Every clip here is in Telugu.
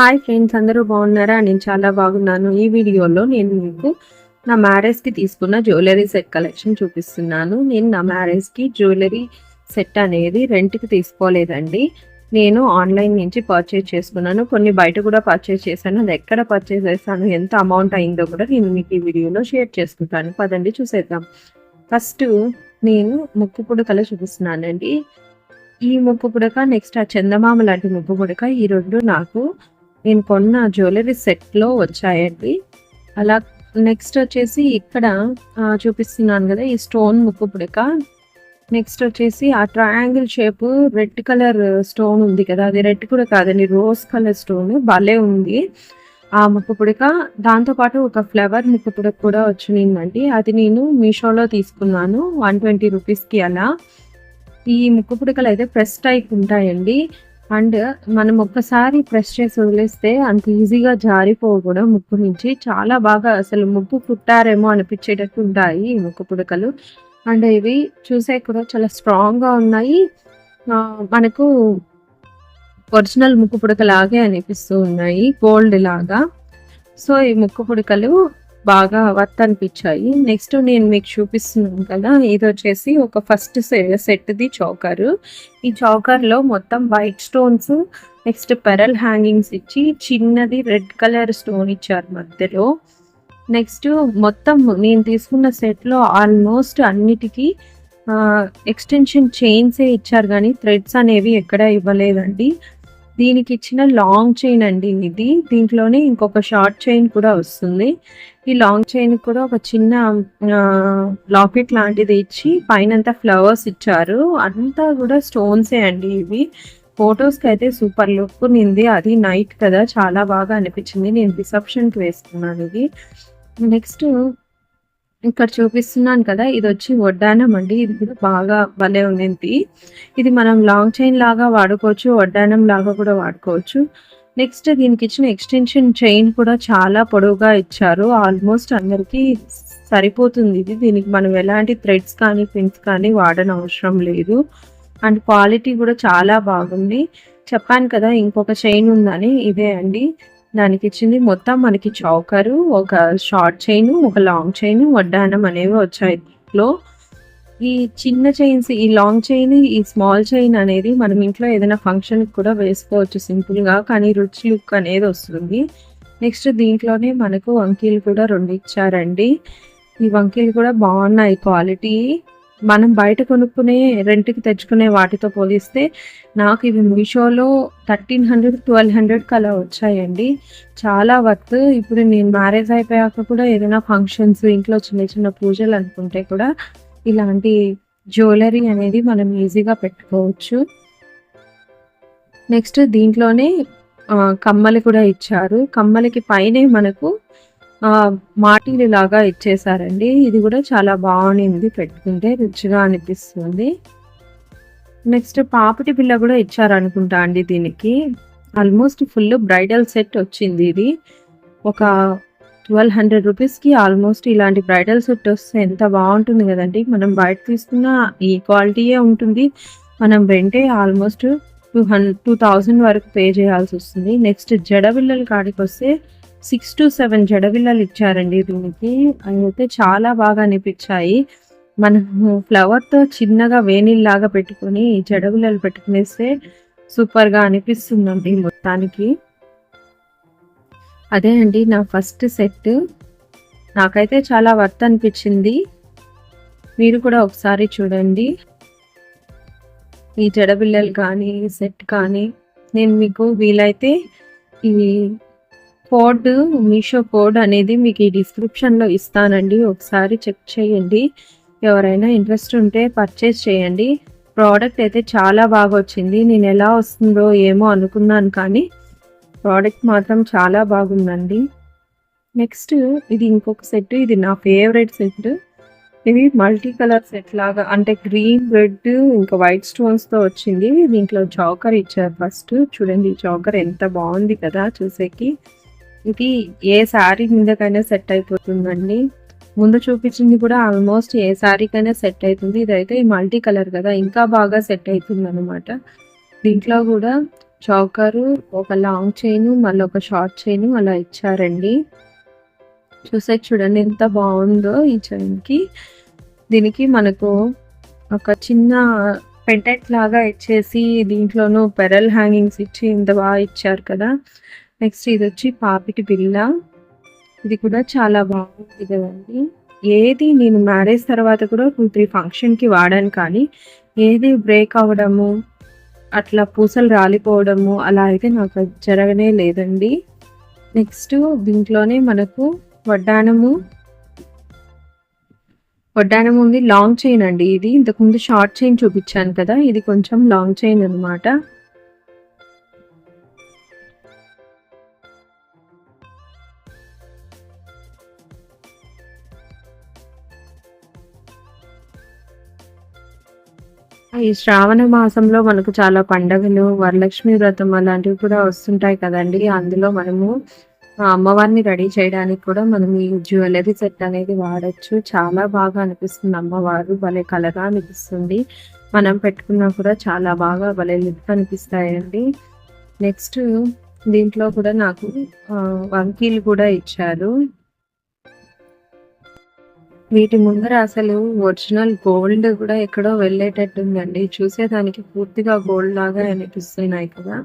హాయ్ ఫ్రెండ్స్ అందరూ బాగున్నారా? నేను చాలా బాగున్నాను. ఈ వీడియోలో నేను మీకు నా మ్యారేజ్కి తీసుకున్న జ్యువెలరీ సెట్ కలెక్షన్ చూపిస్తున్నాను. నేను నా మ్యారేజ్కి జ్యువెలరీ సెట్ అనేది రెంట్కి తీసుకోలేదండి. నేను ఆన్లైన్ నుంచి పర్చేజ్ చేసుకున్నాను. కొన్ని బయట కూడా పర్చేజ్ చేశాను. అది ఎక్కడ పర్చేజ్ చేశాను? ఎంత అమౌంట్ అయిందో కూడా నేను మీకు ఈ వీడియోలో షేర్ చేసుకుంటాను. పదండి చూసేద్దాం. ఫస్ట్ నేను ముక్కు పుడకలు చూపిస్తున్నానండి. ఈ ముక్కు పుడక నెక్స్ట్ ఆ చందమామ లాంటి ముక్కు పుడక ఈ రెండు నాకు నేను కొన్న జ్యువెలరీ సెట్లో వచ్చాయండి. అలా నెక్స్ట్ వచ్చేసి ఇక్కడ చూపిస్తున్నాను కదా ఈ స్టోన్ ముక్కు పుడక. నెక్స్ట్ వచ్చేసి ఆ triangle shape red colour stone ఉంది కదా అది రెడ్ కూడా కాదండి రోజ్ కలర్ స్టోన్ భలే ఉంది. ఆ ముక్కు పుడక దాంతోపాటు ఒక ఫ్లవర్ ముక్కు పుడక కూడా వచ్చిందండి. అది నేను మీషోలో తీసుకున్నాను వన్ ట్వంటీ రూపీస్కి అలా. ఈ ముక్కు పుడకలు అయితే ఫ్రెష్ టైప్ ఉంటాయండి. అండ్ మనం ఒక్కసారి ప్రెస్ చేసి వదిలేస్తే అంత ఈజీగా జారిపోవు కూడా ముక్కు నుంచి. చాలా బాగా అసలు ముక్కు కుట్టారేమో అనిపించేటట్టు ఉంటాయి ఈ ముక్కు పుడకలు. అండ్ ఇవి చూసే కూడా చాలా స్ట్రాంగ్గా ఉన్నాయి. ఆ, మనకు ఒరిజినల్ ముక్కు పుడక లాగే అనిపిస్తూ ఉన్నాయి. గోల్డ్ లాగా. సో ఈ ముక్కు పుడకలు బాగా వర్త్ అనిపించాయి. నెక్స్ట్ నేను మీకు చూపిస్తున్నాను కదా ఇది వచ్చేసి ఒక ఫస్ట్ సెట్ది చౌకర్. ఈ చౌకర్లో మొత్తం white stones next pearl hangings ఇచ్చి చిన్నది రెడ్ కలర్ స్టోన్ ఇచ్చారు మధ్యలో. నెక్స్ట్ మొత్తం నేను తీసుకున్న సెట్లో ఆల్మోస్ట్ అన్నిటికీ ఎక్స్టెన్షన్ చైన్సే ఇచ్చారు కానీ థ్రెడ్స్ అనేవి ఎక్కడ ఇవ్వలేదండి. దీనికి ఇచ్చిన లాంగ్ చైన్ అండి ఇది. దీంట్లోనే ఇంకొక షార్ట్ చైన్ కూడా వస్తుంది. ఈ లాంగ్ చైన్ కూడా ఒక చిన్న లాకెట్ లాంటిది ఇచ్చి పైనంతా ఫ్లవర్స్ ఇచ్చారు. అంతా కూడా స్టోన్సే అండి ఇవి. ఫొటోస్కి అయితే సూపర్ లుక్ నింది అది నైట్ కదా. చాలా బాగా అనిపించింది. నేను రిసెప్షన్కి వేసుకున్నాను ఇది. నెక్స్ట్ ఇక్కడ చూపిస్తున్నాను కదా ఇది వచ్చి వడ్డానం అండి. ఇది కూడా బాగా భలే ఉంది ఇది మనం లాంగ్ చైన్ లాగా వాడుకోవచ్చు వడ్డానం లాగా కూడా వాడుకోవచ్చు. నెక్స్ట్ దీనికి ఇచ్చిన ఎక్స్టెన్షన్ చైన్ కూడా చాలా పొడవుగా ఇచ్చారు. ఆల్మోస్ట్ అందరికీ సరిపోతుంది ఇది. దీనికి మనం ఎలాంటి థ్రెడ్స్ కానీ పిన్స్ కానీ వాడని అవసరం లేదు. అండ్ క్వాలిటీ కూడా చాలా బాగుంది. చెప్పాను కదా ఇంకొక చైన్ ఉందని ఇదే అండి. దానికి ఇచ్చింది మొత్తం మనకి చౌకరు ఒక షార్ట్ చైన్ ఒక లాంగ్ చైన్ వడ్డానం అనేవి వచ్చాయి లో ఈ చిన్న చైన్స్ ఈ లాంగ్ చైన్ ఈ స్మాల్ చైన్ అనేది మనం ఇంట్లో ఏదైనా ఫంక్షన్ కూడా వేసుకోవచ్చు సింపుల్గా కానీ రుచి లుక్ అనేది వస్తుంది. నెక్స్ట్ దీంట్లోనే మనకు వంకీలు కూడా రెండు ఇచ్చారండి. ఈ వంకీలు కూడా బాగున్నాయి క్వాలిటీ. మనం బయట కొనుక్కునే రెంట్కి తెచ్చుకునే వాటితో పోలిస్తే నాకు ఇవి మీషోలో థర్టీన్ హండ్రెడ్ ట్వెల్వ్ హండ్రెడ్కి అలా వచ్చాయండి. చాలా వర్త్. ఇప్పుడు నేను మ్యారేజ్ అయిపోయాక కూడా ఏదైనా ఫంక్షన్స్ ఇంట్లో చిన్న చిన్న పూజలు అనుకుంటే కూడా ఇలాంటి జ్యువెలరీ అనేది మనం ఈజీగా పెట్టుకోవచ్చు. నెక్స్ట్ దీంట్లోనే కమ్మలు కూడా ఇచ్చారు. కమ్మలకి పైనే మనకు మాటీలు లాగా ఇచ్చేసారండి ఇది కూడా చాలా బాగుంది. పెట్టుకుంటే రుచిగా అనిపిస్తుంది. నెక్స్ట్ పాపటి పిల్ల కూడా ఇచ్చారు అనుకుంటా అండి దీనికి. ఆల్మోస్ట్ ఫుల్ బ్రైడల్ సెట్ వచ్చింది ఇది. ఒక ట్వెల్వ్ హండ్రెడ్ రూపీస్కి ఆల్మోస్ట్ ఇలాంటి బ్రైడల్ సెట్ వస్తే ఎంత బాగుంటుంది కదండి. మనం బయట తీసుకున్న ఈ క్వాలిటీయే ఉంటుంది. మనం వెంటే almost two hundred two thousand వరకు పే చేయాల్సి వస్తుంది. నెక్స్ట్ జడబిళ్ళల కాడికి వస్తే సిక్స్ టు సెవెన్ జడబిళ్ళలు ఇచ్చారండి దీనికి. అయితే చాలా బాగా అనిపించాయి. మనం ఫ్లవర్తో చిన్నగా వేణిల్లాగా పెట్టుకొని జడబిళ్ళలు పెట్టుకునేస్తే సూపర్గా అనిపిస్తుందండి మొత్తానికి. అదే అండి నా ఫస్ట్ సెట్. నాకైతే చాలా వర్త్ అనిపించింది. మీరు కూడా ఒకసారి చూడండి. ఈ జడబిల్లలు కానీ సెట్ కానీ నేను మీకు వీలైతే ఈ కోడ్ మీషో కోడ్ అనేది మీకు ఈ డిస్క్రిప్షన్లో ఇస్తానండి. ఒకసారి చెక్ చేయండి. ఎవరైనా ఇంట్రెస్ట్ ఉంటే పర్చేస్ చేయండి. ప్రోడక్ట్ అయితే చాలా బాగా వచ్చింది. నేను ఎలా వస్తుందో ఏమో అనుకున్నాను కానీ ప్రోడక్ట్ మాత్రం చాలా బాగుందండి. నెక్స్ట్ ఇది ఇంకొక సెట్. ఇది నా ఫేవరెట్ సెట్. ఇది మల్టీ కలర్ సెట్ లాగా అంటే గ్రీన్ రెడ్ ఇంకా వైట్ స్టోన్స్తో వచ్చింది. దీంట్లో చౌకర్ ఇచ్చారు ఫస్ట్. చూడండి ఈ చౌకర్ ఎంత బాగుంది కదా చూసేకి. ఇది ఏ శారీ మీదకైనా సెట్ అయిపోతుందండి. ముందు చూపించింది కూడా ఆల్మోస్ట్ ఏ శారీకైనా సెట్ అవుతుంది ఇదైతే ఈ మల్టీ కలర్ కదా ఇంకా బాగా సెట్ అవుతుంది అనమాట దీంట్లో కూడా చౌకరు ఒక లాంగ్ చైన్ మళ్ళీ ఒక షార్ట్ చైన్ అలా ఇచ్చారండి. చూసే చూడండి ఎంత బాగుందో ఈ చైన్కి. దీనికి మనకు ఒక చిన్న పెంటెంట్ లాగా ఇచ్చేసి దీంట్లోనూ పెరల్ హ్యాంగింగ్స్ ఇచ్చి ఇంత బాగా ఇచ్చారు కదా. నెక్స్ట్ ఇది వచ్చి పాపిటి బిల్ల ఇది కూడా చాలా బాగుంది కదండి. ఏది నేను మ్యారేజ్ తర్వాత కూడా టూ త్రీ ఫంక్షన్కి వాడాను కానీ ఏది బ్రేక్ అవ్వడము అట్లా పూసలు రాలిపోవడము అలా అయితే నాకు జరగనే లేదండి. నెక్స్ట్ దీంట్లోనే మనకు వడ్డానము. వడ్డానం ఉంది లాంగ్ చైన్ అండి ఇది. ఇంతకుముందు షార్ట్ చైన్ చూపించాను కదా ఇది కొంచెం లాంగ్ చైన్ అనమాట ఈ శ్రావణ మాసంలో మనకు చాలా పండగలు వరలక్ష్మి వ్రతం అలాంటివి కూడా వస్తుంటాయి కదండి. అందులో మనము అమ్మవారిని రెడీ చేయడానికి కూడా మనం ఈ జ్యువెలరీ సెట్ అనేది వాడచ్చు. చాలా బాగా అనిపిస్తుంది అమ్మవారు. భలే కలగా అనిపిస్తుంది. మనం పెట్టుకున్నా కూడా చాలా బాగా భలే లుక్ అనిపిస్తాయండి. నెక్స్ట్ దీంట్లో కూడా నాకు వంకీలు కూడా ఇచ్చారు. వీటి ముందర అసలు ఒరిజినల్ గోల్డ్ కూడా ఎక్కడో వెళ్ళేటట్టుందండి. చూసేదానికి పూర్తిగా గోల్డ్ లాగా అనిపిస్తున్నాయి కదా.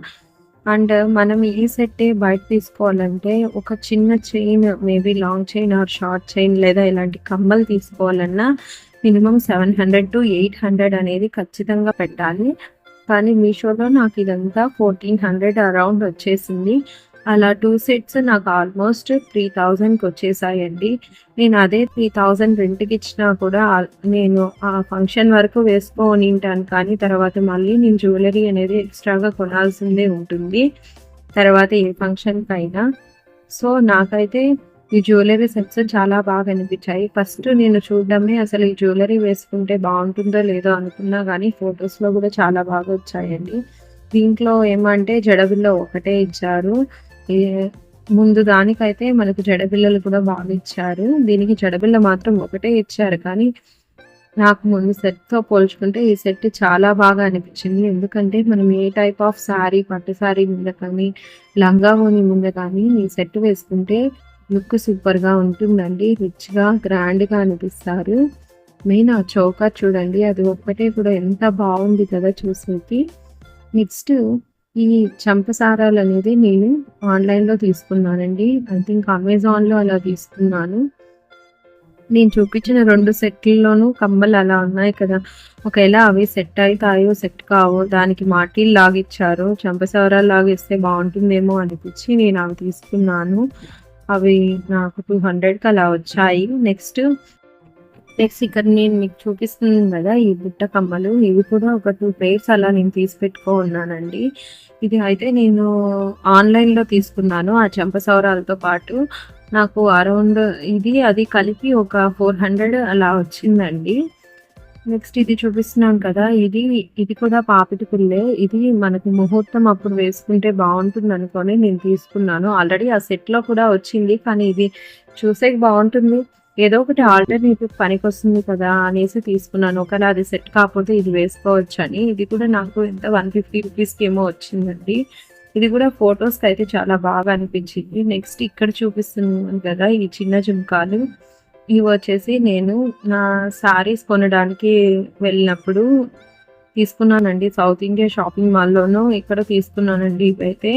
అండ్ మనం ఈ సెట్ బయట తీసుకోవాలంటే ఒక చిన్న chain maybe long chain or short chain లేదా ఇలాంటి కమ్మలు తీసుకోవాలన్నా minimum seven hundred to eight hundred అనేది ఖచ్చితంగా పెట్టాలి. కానీ మీషోలో నాకు ఇదంతా ఫోర్టీన్ హండ్రెడ్ అరౌండ్ వచ్చేసింది. అలా టూ సెట్స్ నాకు ఆల్మోస్ట్ త్రీ థౌజండ్కి వచ్చేసాయండి. నేను అదే త్రీ థౌజండ్ రెంట్కి ఇచ్చినా కూడా నేను ఆ ఫంక్షన్ వరకు వేసుకొని ఉంటాను. కానీ తర్వాత మళ్ళీ నేను జ్యువెలరీ అనేది ఎక్స్ట్రాగా కొనాల్సిందే ఉంటుంది. తర్వాత ఏ ఫంక్షన్కి అయినా సో నాకైతే ఈ జ్యువెలరీ సెట్స్ చాలా బాగా అనిపించాయి. ఫస్ట్ నేను చూడడమే అసలు ఈ జ్యువెలరీ వేసుకుంటే బాగుంటుందో లేదో అనుకున్నా కానీ ఫొటోస్లో కూడా చాలా బాగా వచ్చాయండి. దీంట్లో ఏమంటే జడబుల్లో ఒకటే ఇచ్చారు. ముందు దానికైతే మనకు జడబిల్లలు కూడా బాగా ఇచ్చారు. దీనికి జడబిల్ల మాత్రం ఒకటే ఇచ్చారు. కానీ నాకు ముందు సెట్తో పోల్చుకుంటే ఈ సెట్ చాలా బాగా అనిపించింది. ఎందుకంటే మనం ఏ టైప్ ఆఫ్ శారీ పట్టు శారీ మీద కానీ లంగా ఓని ముందు కానీ ఈ సెట్ వేసుకుంటే లుక్ సూపర్గా ఉంటుందండి. రిచ్గా గ్రాండ్గా అనిపిస్తారు. మెయిన్ ఆ చౌకా చూడండి. అది ఒక్కటే కూడా ఎంత బాగుంది కదా చూసేకి. నెక్స్ట్ ఈ చంపసారాలు అనేది నేను ఆన్లైన్లో తీసుకున్నానండి. ఐ థింక్ అమెజాన్లో అలా తీసుకున్నాను. నేను చూపించిన రెండు సెట్లలోనూ కమ్మలు అలా ఉన్నాయి కదా. ఒకవేళ అవి సెట్ అవుతాయో సెట్ కావో దానికి మాటీలు లాగిచ్చారు చంపసారాలు లాగిస్తే బాగుంటుందేమో అనిపించి నేను అవి తీసుకున్నాను. అవి నాకు టూ హండ్రెడ్కి అలా వచ్చాయి. నెక్స్ట్ నెక్స్ట్ ఇక్కడ నేను మీకు చూపిస్తుంది కదా ఈ బుట్ట కమ్మలు. ఇవి కూడా ఒక టూ పేర్స్ అలా నేను తీసి పెట్టుకో ఉన్నానండి. ఇది అయితే నేను ఆన్లైన్లో తీసుకున్నాను ఆ చెంపసౌరాలతో పాటు. నాకు అరౌండ్ ఇది అది కలిపి ఒక ఫోర్ హండ్రెడ్ అలా వచ్చిందండి. నెక్స్ట్ ఇది చూపిస్తున్నాను కదా ఇది ఇది కూడా పాపిటి పుల్లే. ఇది మనకి ముహూర్తం అప్పుడు వేసుకుంటే బాగుంటుంది అనుకొని నేను తీసుకున్నాను. ఆల్రెడీ ఆ సెట్లో కూడా వచ్చింది కానీ ఇది చూసే బాగుంటుంది. ఏదో ఒకటి ఆల్టర్నేటివ్ పనికి వస్తుంది కదా అనేసి తీసుకున్నాను. ఒకవేళ అది సెట్ కాకపోతే ఇది వేసుకోవచ్చు అని ఇది కూడా నాకు ఎంత వన్ ఫిఫ్టీ రూపీస్కి ఏమో వచ్చిందండి. ఇది కూడా ఫొటోస్కి అయితే చాలా బాగా అనిపించింది. నెక్స్ట్ ఇక్కడ చూపిస్తున్నాను కదా ఈ చిన్న జుంకాలు. ఇవి వచ్చేసి నేను నా సారీస్ కొనడానికి వెళ్ళినప్పుడు తీసుకున్నానండి. సౌత్ ఇండియా షాపింగ్ మాల్లోనూ ఇక్కడ తీసుకున్నానండి ఇవైతే.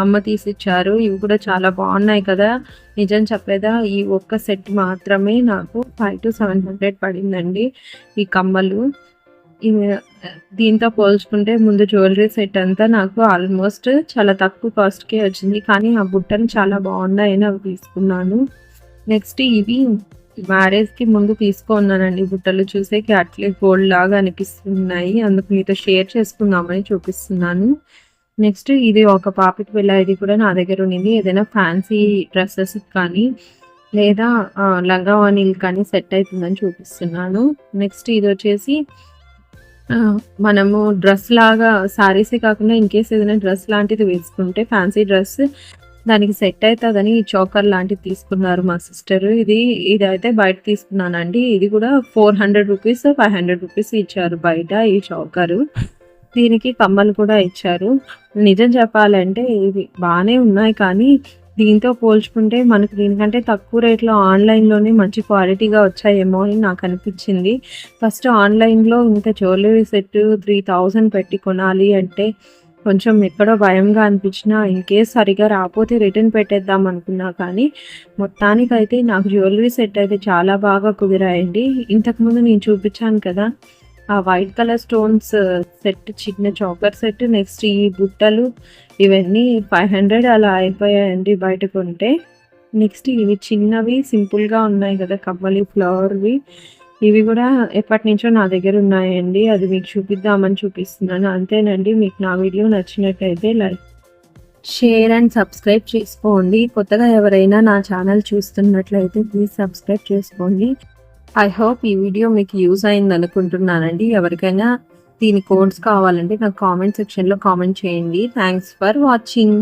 అమ్మ తీసిచ్చారు. ఇవి కూడా చాలా బాగున్నాయి కదా. నిజం చెప్పేదా ఈ ఒక్క సెట్ మాత్రమే నాకు ఫైవ్ టు సెవెన్ హండ్రెడ్ పడిందండి ఈ కమ్మలు. దీంతో పోల్చుకుంటే ముందు జ్యువెలరీ సెట్ అంతా నాకు ఆల్మోస్ట్ చాలా తక్కువ కాస్ట్కే వచ్చింది. కానీ ఆ బుట్టలు చాలా బాగున్నాయని అవి తీసుకున్నాను. నెక్స్ట్ ఇవి మ్యారేజ్కి ముందు తీసుకున్నానండి బుట్టలు. చూసేకి అట్లే గోల్డ్ లాగా అనిపిస్తున్నాయి. అందుకు మీతో షేర్ చేసుకుందామని చూపిస్తున్నాను. నెక్స్ట్ ఇది ఒక పాపిట్ పిల్ల ఇది కూడా నా దగ్గర ఉండింది. ఏదైనా ఫ్యాన్సీ డ్రెస్సెస్ కానీ లేదా లంగా వాణిలు కానీ సెట్ అవుతుందని చూపిస్తున్నాను. నెక్స్ట్ ఇది వచ్చేసి మనము డ్రెస్ లాగా శారీసే కాకుండా ఇన్ కేస్ ఏదైనా డ్రెస్ లాంటిది వేసుకుంటే ఫ్యాన్సీ డ్రెస్ దానికి సెట్ అవుతుందని ఈ చోకర్ లాంటిది తీసుకున్నారు మా సిస్టర్ ఇది ఇది అయితే బయట తీసుకున్నానండి. ఇది కూడా four hundred rupees five hundred rupees ఇచ్చారు బయట ఈ చోకరు దీనికి కమ్మలు కూడా ఇచ్చారు. నిజం చెప్పాలంటే ఇవి బాగానే ఉన్నాయి కానీ దీంతో పోల్చుకుంటే మనకు దీనికంటే తక్కువ రేట్లో ఆన్లైన్లోనే మంచి క్వాలిటీగా వచ్చాయేమో అని నాకు అనిపించింది. ఫస్ట్ ఆన్లైన్లో ఇంత జ్యువెలరీ సెట్ త్రీ థౌజండ్ పెట్టి కొనాలి అంటే కొంచెం ఎక్కడో భయంగా అనిపించినా ఇన్ కేస్ సరిగా రాకపోతే రిటర్న్ పెట్టేద్దాం అనుకున్నా కానీ మొత్తానికైతే నాకు జ్యువెలరీ సెట్ అయితే చాలా బాగా కుదిరాయండి. ఇంతకుముందు నేను చూపించాను కదా ఆ వైట్ కలర్ స్టోన్స్ సెట్ చిన్న చాకర్ సెట్ నెక్స్ట్ ఈ బుట్టలు ఇవన్నీ ఫైవ్ హండ్రెడ్ అలా అయిపోయాయండి బయట కొంటే నెక్స్ట్ ఇవి చిన్నవి సింపుల్గా ఉన్నాయి కదా కమ్మలి ఫ్లవర్వి. ఇవి కూడా ఎప్పటి నుంచో నా దగ్గర ఉన్నాయండి. అది మీకు చూపిద్దామని చూపిస్తున్నాను. అంతేనండి మీకు నా వీడియో నచ్చినట్టయితే లైక్ షేర్ అండ్ సబ్స్క్రైబ్ చేసుకోండి. కొత్తగా ఎవరైనా నా ఛానల్ చూస్తున్నట్లయితే ప్లీజ్ సబ్స్క్రైబ్ చేసుకోండి. ఐ హోప్ ఈ వీడియో మీకు యూజ్ అయింది అనుకుంటున్నానండి. ఎవరికైనా దీని కోడ్స్ కావాలంటే నాకు కామెంట్ సెక్షన్లో కామెంట్ చేయండి. Thanks for watching